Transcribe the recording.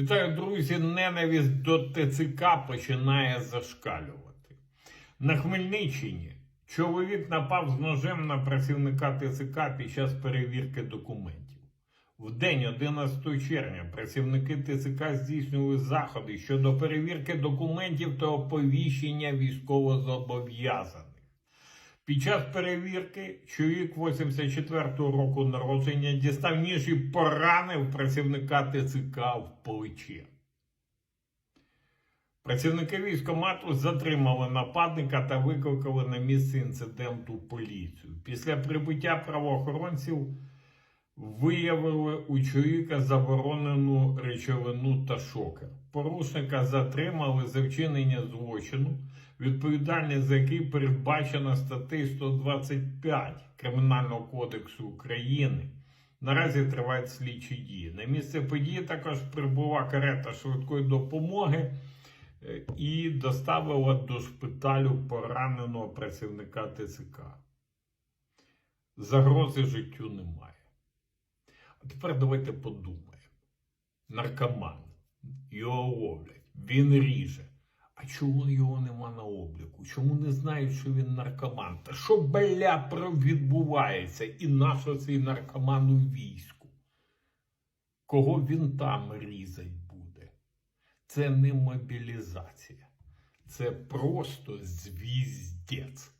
Вітаю, друзі! Ненависть до ТЦК починає зашкалювати. На Хмельниччині чоловік напав з ножем на працівника ТЦК під час перевірки документів. В день 11 червня працівники ТЦК здійснювали заходи щодо перевірки документів та оповіщення військовозобов'язаних. Під час перевірки чоловік 84-го року народження дістав ніж і поранив працівника ТЦК в плече. Працівники військомату затримали нападника та викликали на місце інциденту поліцію. Після прибуття правоохоронців виявили у чоловіка заборонену речовину та шокер. Порушника затримали за вчинення злочину, відповідальність за який передбачена статтею 125 Кримінального кодексу України. Наразі тривають слідчі дії. На місце події також прибула карета швидкої допомоги е, і доставила до шпиталю пораненого працівника ТЦК. Загрози життю немає. А тепер давайте подумаємо. Наркоман, його ловлять, він ріже. А чому його нема на обліку? Чому не знають, що він наркоман? Та що бля відбувається? І нащо цей наркоман у війську? Кого він там різать буде? Це не мобілізація. Це просто звіздець.